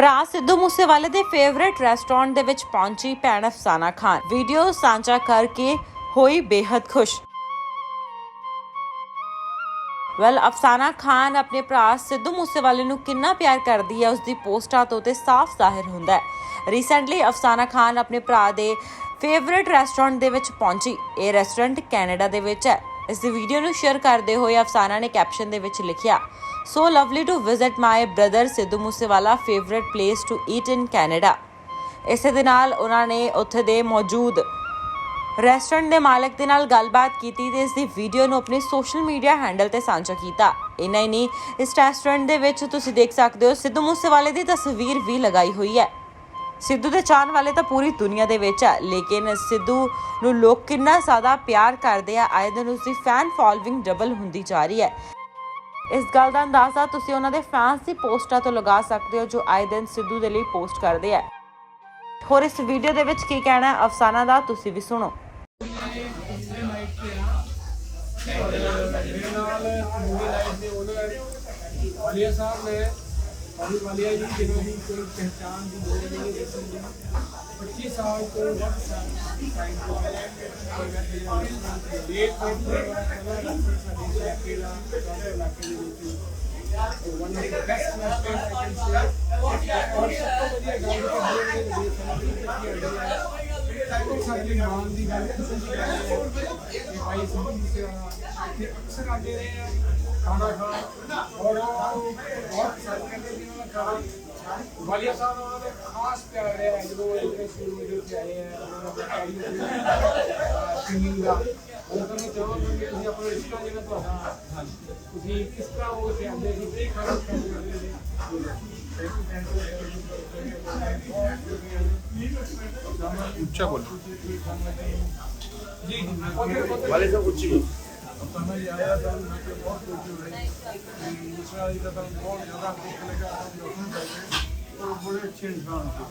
ਭਰਾ ਸਿੱਧੂ ਮੂਸੇਵਾਲੇ ਦੇ ਫੇਵਰਿਟ ਰੈਸਟੋਰੈਂਟ ਦੇ ਵਿੱਚ ਪਹੁੰਚੀ ਭੈਣ ਅਫਸਾਨਾ ਖਾਨ। ਵੀਡੀਓ ਸਾਂਝਾ ਕਰਕੇ ਹੋਈ ਬੇहद ਖੁਸ਼। ਵੈਲ ਅਫਸਾਨਾ ਖਾਨ ਆਪਣੇ ਭਰਾ ਸਿੱਧੂ ਮੂਸੇਵਾਲੇ ਨੂੰ ਕਿੰਨਾ ਪਿਆਰ ਕਰਦੀ ਹੈ ਉਸ ਦੀ ਪੋਸਟਾਂ ਤੋਂ ਤੇ ਸਾਫ਼ ਜ਼ਾਹਿਰ ਹੁੰਦਾ ਹੈ। ਰੀਸੈਂਟਲੀ ਅਫਸਾਨਾ ਖਾਨ ਆਪਣੇ ਭਰਾ ਦੇ ਫੇਵਰਿਟ ਰੈਸਟੋਰੈਂਟ ਦੇ ਵਿੱਚ ਪਹੁੰਚੀ। ਇਹ ਰੈਸਟੋਰੈਂਟ ਕੈਨੇਡਾ ਦੇ ਵਿੱਚ ਹੈ। ਇਸ ਦੀ ਵੀਡੀਓ ਨੂੰ ਸ਼ੇਅਰ ਕਰਦੇ ਹੋਏ ਅਫਸਾਨਾ ਨੇ ਕੈਪਸ਼ਨ ਦੇ ਵਿੱਚ ਲਿਖਿਆ so lovely to visit my brother Sidhu Moosewala favourite place to eat in Canada ਇਸੇ ਦੇ ਨਾਲ ਉਹਨਾਂ ਨੇ ਉੱਥੇ ਦੇ ਮੌਜੂਦ ਰੈਸਟੋਰੈਂਟ ਦੇ ਮਾਲਕ ਦੇ ਨਾਲ ਗੱਲਬਾਤ ਕੀਤੀ ਤੇ ਇਸ ਦੀ ਵੀਡੀਓ ਨੂੰ ਆਪਣੇ ਸੋਸ਼ਲ ਮੀਡੀਆ ਹੈਂਡਲ ਤੇ ਸਾਂਝਾ ਕੀਤਾ। ਇੰਨਾ ਹੀ ਨਹੀਂ, ਇਸ ਰੈਸਟੋਰੈਂਟ ਦੇ ਵਿੱਚ ਤੁਸੀਂ ਦੇਖ ਸਕਦੇ ਹੋ ਸਿੱਧੂ ਮੂਸੇਵਾਲੇ ਦੀ ਤਸਵੀਰ ਵੀ ਲਗਾਈ ਹੋਈ ਹੈ। ਸਿੱਧੂ ਦੇ ਚਾਹਣ ਵਾਲੇ ਤਾਂ ਪੂਰੀ ਦੁਨੀਆ ਦੇ ਵਿੱਚ ਹੈ ਲੇਕਿਨ ਸਿੱਧੂ ਨੂੰ ਲੋਕ ਕਿੰਨਾ ਜ਼ਿਆਦਾ ਪਿਆਰ ਕਰਦੇ ਆ, ਆਏ ਦਿਨ ਉਸ ਦੀ ਫੈਨ ਫਾਲੋਇੰਗ ਡਬਲ ਹੁੰਦੀ ਜਾ ਰਹੀ ਹੈ। ਇਸ ਗੱਲ ਦਾ ਅੰਦਾਜ਼ਾ ਤੁਸੀਂ ਉਹਨਾਂ ਦੇ ਫੈਨਸ ਦੀ ਪੋਸਟਾਂ ਤੋਂ ਲਗਾ ਸਕਦੇ ਹੋ, ਜੋ ਆਏ ਦਿਨ ਸਿੱਧੂ ਦੇ ਲਈ ਪੋਸਟ ਕਰਦੇ ਆ। ਹੋਰ ਇਸ ਵੀਡੀਓ ਦੇ ਵਿੱਚ ਕੀ ਕਹਿਣਾ ਹੈ, ਅਫਸਾਨਾ ਦਾ ਤੁਸੀਂ ਵੀ ਸੁਣੋ। ਮੇਰੇ ਨਾਲ ਮੂਵੀ ਲਾਈਫ ਦੇ ਓਨਰ ਵਾਲੀਆ ਸਾਹਿਬ ਨੇ ਅਭੀ ਵਾਲੀਆ ਜੀ ਜਿਹਨਾਂ ਦੀ ਕੋਈ ਪਹਿਚਾਨ ਦੀ ਲੋੜ ਨਹੀਂ ਹੈ ਜਿਸ ਦੀ 25 ਸਾਲ ਤੋਂ ਵੱਧ ਸਾਲ ਟਾਈਮ ਤੋਂ ਲੇਟ ਨਾਈਟ ਦੇ ਸਾਡੇ ਇਲਾਕੇ ਦਾ ਸਾਡੇ ਇਲਾਕੇ ਦੇ ਵਿੱਚ one of the best restaurant I can say ਔਰ ਸਭ ਤੋਂ ਵਧੀਆ ਗੱਲ ਕਿ ਜਿਹੜੇ ਦੇ ਸਮਝੀ ਕਿ ਆਈਡੀਆ ਹੈ ਉਹ ਸਾਡੇ ਮਾਨ ਦੀ ਗੱਲ ਤੁਸੀਂ ਕਰ ਰਹੇ ਹੋ ਕਿ ਭਾਈ ਸਿੱਧੂ ਮੂਸੇਵਾਲਾ ਇੱਥੇ ਅਕਸਰ ਆਉਂਦੇ ਰਹੇ ਆ ਖਾਣਾ ਖਾਣ ਔਰ ਉਹ ਬਹੁਤ ਪਸੰਦ ਕਰਦੇ ਸੀ ਉਹਨਾਂ ਦਾ ਖਾਣਾ ਵਾਲੀਆ ਸਾਹਿਬ ਨਾਲ ਉਹਨਾਂ ਦਾ ਖਾਸ ਪਿਆਰ ਰਿਹਾ ਜਦੋਂ ਇਹ ਜਿਹੜੇ ਸ਼ੁਰੂ ਵਿੱਚ ਆਏ ਆ ਉਹਨਾਂ ਦਾ ਕੈਰੀਅਰ ਸਿੰਗਿੰਗ ਦਾ, ਉਹ ਤੁਹਾਨੂੰ ਚਾਹਾਂਗਾ ਕਿ ਤੁਸੀਂ ਆਪਣਾ ਰਿਸ਼ਤਾ ਜਿਹੜਾ ਤੁਹਾਡਾ, ਤੁਸੀਂ ਕਿਸ ਤਰ੍ਹਾਂ ਉਹ ਤੇ ਆਉਂਦੇ ਸੀ ਕੀ ਖਾਣਾ ਖਾਂਦੇ ਸੀ ਉੱਚਾ ਬੋਲੋ। ਜੀ ਜੀ ਵਾਲੇ ਸਾਹਿਬ ਉੱਚੀ ਬੋਲੋ ਸਮਝ ਆਇਆ ਤਾਂ ਮੈਂ ਕਿ ਬਹੁਤ ਕੁਝ ਹੋਇਆ ਕਿ ਦੂਸਰਾ ਜੀ ਦਾ ਤਾਂ ਬਹੁਤ ਜ਼ਿਆਦਾ ਦੁੱਖ ਲੱਗਾ ਲੋਕਾਂ ਨੂੰ ਉਹ ਬੜੇ ਅੱਛੇ ਇਨਸਾਨ ਸੀ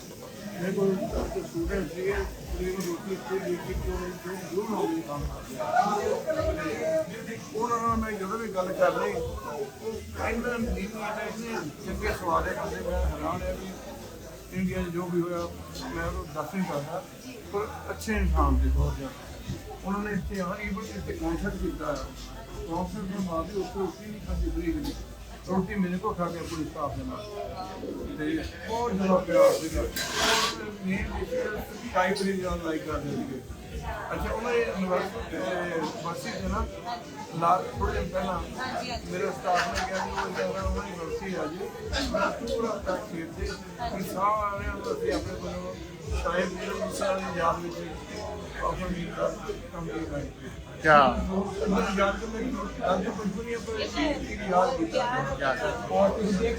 ਮੇਰੇ ਕੋਲ ਸਟੂਡੈਂਟ ਸੀਗੇ ਜਿਹੜੇ ਨੂੰ ਰੋਟੀ ਤੇ ਲਿਖੀ ਤੋਂ ਜੋ ਜੋ ਹੋ ਗਈ ਕੰਮ ਉਹਨਾਂ ਨਾਲ ਮੈਂ ਜਦੋਂ ਵੀ ਗੱਲ ਕਰ ਲਈ ਉਹ ਕਹਿੰਦਾ ਨਹੀਂ ਇਹਨੇ ਚੰਗੇ ਸਵਾਲ ਹੈ ਕਹਿੰਦੇ ਮੈਂ ਹੈਰਾਨ ਹੈ ਵੀ ਇੰਡੀਆ 'ਚ ਜੋ ਵੀ ਹੋਇਆ ਮੈਂ ਉਹ ਦੱਸ ਨਹੀਂ ਸਕਦਾ ਪਰ ਅੱਛੇ ਇਨਸਾਨ ਸੀ ਬਹੁਤ ਜ਼ਿਆਦਾ ਉਹਨਾਂ ਨੇ ਇੱਥੇ ਆ ਈਵਨ ਇੱਥੇ ਕਨਸਰਟ ਕੀਤਾ ਕਨਸਰਟ ਦੇ ਬਾਅਦ ਵੀ ਰੋਟੀ ਨਹੀਂ ਖਾਦੀ ਬਰੀਕ ਦੀ ਰੋਟੀ ਮੇਰੇ ਕੋਲ ਖਾ ਕੇ ਆਪਣੀ ਸਟਾਫ ਦੇ ਨਾਲ। ਤੇ ਬਹੁਤ ਜ਼ਿਆਦਾ ਪਿਆਰ ਸੀਗਾ। ਮੇਨ ਡਿਸ਼ ਟਾਈਪ ਦੀ ਜ਼ਿਆਦਾ ਲਾਈਕ ਕਰਦੇ ਸੀਗੇ। ਅੱਛਾ ਉਹਨਾਂ ਦੇ ਯੂਨੀਵਰਸਿਟੀ ਤੇ ਨਾ ਲਾ ਥੋੜੇ ਦਿਨ ਪਹਿਲਾਂ ਮੇਰੇ ਸਟਾਫ ਨੇ ਕਿਹਾ ਕਿ ਉਹ ਜਿਹੜਾ ਉਹਨਾਂ ਦੀ ਯੂਨੀਵਰਸਿਟੀ ਆ ਜੀ ਮੈਂ ਪੂਰਾ ਤੱਕ ਖੇਡ ਦੇ ਕਿ ਸਾਰਿਆਂ ਨੂੰ ਅਸੀਂ ਆਪਣੇ ਕੋਲੋਂ ਸ਼ਾਇਦ ਮੇਰੇ ਵਿਚਾਰ ਦੀ ਯਾਦ ਵਿੱਚ ਆਪਣੀ ਕੰਮ ਕੀਤਾ ਕਿਆ ਯਾਦ ਕਰਨੇ ਅੱਜ ਕੁਝ ਨਹੀਂ ਆਪਾਂ ਯਾਦ ਕੀਤਾ ਔਰ ਤੁਸੀਂ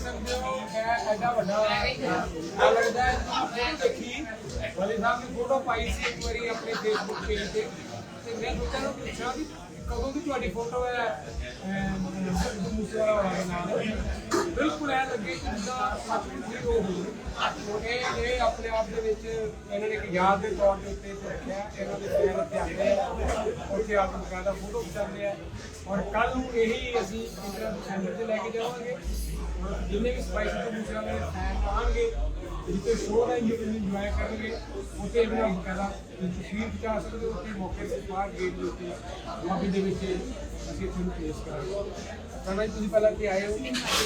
ਦੇਖ ਸਾਹਿਬ ਨੇ ਫੋਟੋ ਪਾਈ ਸੀ ਇੱਕ ਵਾਰੀ ਆਪਣੇ ਫੇਸਬੁੱਕ ਪੇਜ ਤੇ। ਤੇ ਮੈਂ ਸੋਚਿਆ ਨੂੰ ਪੁੱਛਿਆ ਵੀ ਕਦੋਂ ਦੀ ਤੁਹਾਡੀ ਫੋਟੋ ਹੈ ਸਿੱਧੂ ਮੂਸੇਵਾਲਾ ਵਾਲਾ ਦੇ ਬਿਲਕੁਲ ਐ ਲੱਗੇ ਜਿੱਦਾਂ ਸੱਚਮੁੱਚ ਹੀ ਉਹ ਹੋਵੇ ਇਹ ਇਹ ਆਪਣੇ ਆਪ ਦੇ ਵਿੱਚ ਇਹਨਾਂ ਨੇ ਇੱਕ ਯਾਦ ਦੇ ਤੌਰ ਦੇ ਉੱਤੇ ਇੱਥੇ ਰੱਖਿਆ ਇਹਨਾਂ ਦੇ ਫੈਨ ਇੱਥੇ ਆਉਂਦੇ ਆ ਉੱਥੇ ਆ ਕੇ ਬਕਾਇਦਾ ਫੋਟੋ ਖਿਚਾਉਂਦੇ ਆ ਔਰ ਕੱਲ ਨੂੰ ਇਹੀ ਅਸੀਂ ਇੰਟਰ ਸੈਂਟਰ ਤੇ ਲੈ ਕੇ ਜਾਵਾਂਗੇ। ਜਿੰਨੇ ਵੀ ਸਪਾਈਸ ਤੋਂ ਦੂਸਰਾ ਮੇਰੇ ਫੈਨ ਆਣਗੇ ਜਿੱਥੇ ਸ਼ੋਅ ਦਾ ਇੰਜੋਏ ਕਰਨਗੇ, ਉੱਥੇ ਇਹਨਾਂ ਬਕਾਇਦਾ ਤਸਵੀਰ ਖਿਚਾ ਸਕਦੇ ਹੋ। ਉੱਥੇ ਮੌਕੇ ਤੇ ਬਾਹਰ ਗੇਟ ਦੇ ਉੱਤੇ ਲੌਬੀ ਦੇ ਵਿੱਚ ਅਸੀਂ ਤੁਹਾਨੂੰ ਪੇਸ਼ ਕਰਾਂਗੇ। ਤਾਂ ਤੁਸੀਂ ਪਹਿਲਾਂ ਤੇ ਆਏ ਹੋ।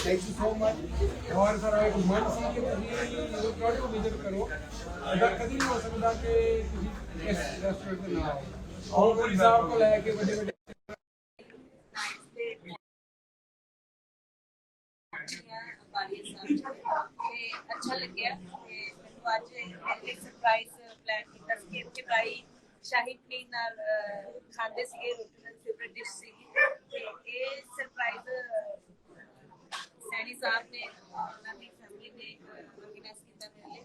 ਥੈਂਕ ਯੂ ਸੋ ਮਚ ਔਰ ਸਰ ਇੱਕ ਮਨ ਸੀ ਕਿ ਤੁਸੀਂ ਲੋਕਾਂ ਨੂੰ ਵਿਜ਼ਿਟ ਕਰੋ ਅਗਰ ਕਦੀ ਨਹੀਂ ਹੋ ਸਕਦਾ ਕਿ ਤੁਸੀਂ ਇਸ ਰੈਸਟੋਰੈਂਟ ਤੇ ਨਾ ਆਓ ਔਰ ਕੋਈ ਸਾਹਿਬ ਕੋਲ ਲੈ ਕੇ ਵੱਡੇ ਵੱਡੇ ਵਾਲੀਆ ਸਾਹਿਬ ਤੇ ਅੱਛਾ ਲੱਗਿਆ ਤੇ ਮੈਨੂੰ ਅੱਜ ਇੱਕ ਸਰਪ੍ਰਾਈਜ਼ ਪਲਾਨ ਕੀਤਾ ਸੀ ਕਿ ਇੱਥੇ ਭਾਈ ਸ਼ਾਹੀ ਪਨੀਰ ਨਾਲ ਅਹ, ਖਾਂਦੇ ਸੀਗੇ ਰੋਟੀ ਨਾਲ ਫੇਵਰਟ ਡਿਸ਼ ਸੀਗੀ ਤੇ ਇਹ ਸਰਪ੍ਰਾਈਜ਼ ਸੈਣੀ ਸਾਹਿਬ ਨੇ ਉਹਨਾਂ ਦੀ ਫੈਮਿਲੀ ਨੇ ਆਰਗੇਨਾਈਜ਼ ਕੀਤਾ ਮੇਰੇ ਲਈ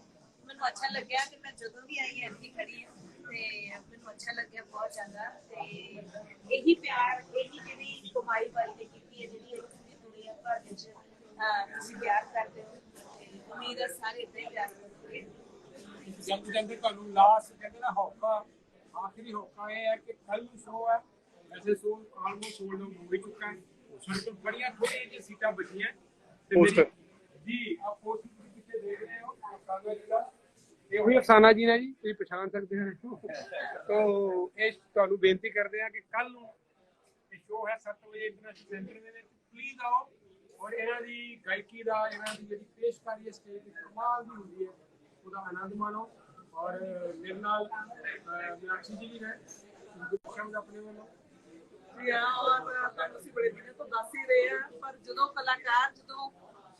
ਮੈਨੂੰ ਅੱਛਾ ਲੱਗਿਆ ਕਿ ਮੈਂ ਜਦੋਂ ਵੀ ਆਈ ਇੱਥੇ ਹੀ ਖੜੀ ਹਾਂ ਤੇ ਮੈਨੂੰ ਅੱਛਾ ਲੱਗਿਆ ਬਹੁਤ ਜ਼ਿਆਦਾ ਤੇ ਇਹੀ ਪਿਆਰ ਇਹੀ ਜਿਹੜੀ ਕਮਾਈ ਵਾਲੀ ਤੇ ਕੀਤੀ ਹੈ ਜਿਹੜੀ ਇੱਕ ਦੁਨੀਆ ਭਰ ਵਿੱਚ ਅਹ, ਤੁਸੀਂ ਪਿਆਰ ਕਰਦੇ ਹੋ ਤੇ ਉਮੀਦ ਹੈ ਸਾਰੇ ਇਦਾਂ ਹੀ ਪਿਆਰ ਕਰੋਗੇ ਜੰਗ ਜਾਂਦੇ ਤੁਹਾਨੂੰ ਲਾਸਟ ਕਹਿੰਦੇ ਨਾ ਹੌਕਾ ਆਖਰੀ ਹੌਕਾ ਇਹ ਹੈ ਕਿ ਕੱਲ ਨੂੰ ਸ਼ੋਅ ਹੈ। ਵੈਸੇ ਸ਼ੋਅ ਆਲਮੋਸਟ ਸੋਲਡ ਆਊਟ ਹੋ ਚੁੱਕਾ ਹੈ। ਸਾਡੇ ਕੋਲ ਬੜੀਆਂ ਥੋੜੀਆਂ ਜਿਹੀਆਂ ਸੀਟਾਂ ਬਚੀਆਂ। ਤੇ ਮੇਰੀ-। ਜੀ ਆ ਪੋਸਟਰ ਤੁਸੀਂ ਪਿੱਛੇ ਦੇਖ ਰਹੇ ਹੋ? ਜੀ ਦਾ ਇਹੋ ਹੀ ਅਫਸਾਨਾ ਜੀ ਨੇ ਜੀ, ਤੁਸੀਂ ਪਛਾਣ ਸਕਦੇ ਹੋ। ਤੋ ਇਹ ਤੁਹਾਨੂੰ ਬੇਨਤੀ ਕਰਦੇ ਆ ਕਿ ਕੱਲ ਨੂੰ ਇਹ ਸ਼ੋਅ ਹੈ 7 ਵਜੇ ਇੰਟਰਨੈਸ਼ਨਲ ਸੈਂਟਰ ਦੇ ਵਿੱਚ। ਪਲੀਜ਼ ਆਓ ਔਰ ਇਹਨਾਂ ਦੀ ਗਾਇਕੀ ਦਾ, ਇਹਨਾਂ ਦੀ ਜਿਹੜੀ ਪੇਸ਼ਕਾਰੀ ਹੈ, ਸਟੇਜ ਤੇ ਕਮਾਲ ਦੀ ਹੁੰਦੀ ਹੈ, ਉਹਦਾ ਆਨੰਦ ਮਾਣੋ। ਔਰ ਮੇਰੇ ਨਾਲ ਮੀਨਾਕਸ਼ੀ ਜੀ ਵੀ ਹੈ ਗੁਰਸ਼ਮ ਆਪਣੇ ਵੱਲੋਂ। ਜੀ ਔਰ ਤੁਹਾਨੂੰ ਬੜੇ ਦਿਨਾਂ ਤੋਂ ਦੱਸ ਹੀ ਰਹੇ ਹਾਂ, ਪਰ ਜਦੋਂ ਕਲਾਕਾਰ ਜਦੋਂ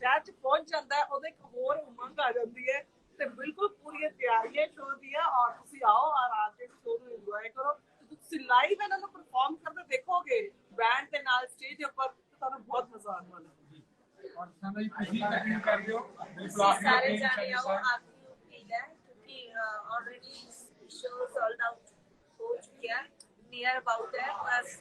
ਸ਼ਹਿਰ ਚ ਪਹੁੰਚ ਜਾਂਦਾ ਉਹਦੇ ਇੱਕ ਹੋਰ ਉਮੰਗ ਆ ਜਾਂਦੀ ਹੈ ਤੇ ਬਿਲਕੁਲ ਪੂਰੀ ਤਿਆਰੀ ਹੈ ਸ਼ੋਅ ਦੀ ਹੈ ਔਰ ਤੁਸੀਂ ਆਓ ਔਰ ਆ ਕੇ ਸ਼ੋਅ ਨੂੰ ਇੰਜੋਏ ਕਰੋ। ਤੁਸੀਂ ਲਾਈਵ ਇਹਨਾਂ ਨੂੰ ਪਰਫਾਰਮ ਕਰਦੇ ਦੇਖੋਗੇ ਬੈਂਡ ਦੇ ਨਾਲ ਸਟੇਜ ਉੱਪਰ ਤੇ ਤੁਹਾਨੂੰ ਬਹੁਤ ਮਜ਼ਾ ਆਉਣ ਵਾਲਾ ਹੈ। ਔਰ ਜੀ ਤੁਸੀਂ ਕੰਟੀਨਿਊ ਕਰ ਦਿਓ। ਸਾਰੇ ਜਾਣੇ ਆਓ ਆਪ ਨੂੰ ਫੀਲ ਹੈ ਕਿਉਂਕਿ ਆਲਰੇਡੀ ਸ਼ੋਅ ਸੋਲਡ ਆਊਟ ਹੋ ਚੁੱਕਿਆ ਨੀਅਰ ਅਬਾਊਟ ਹੈ ਬਸ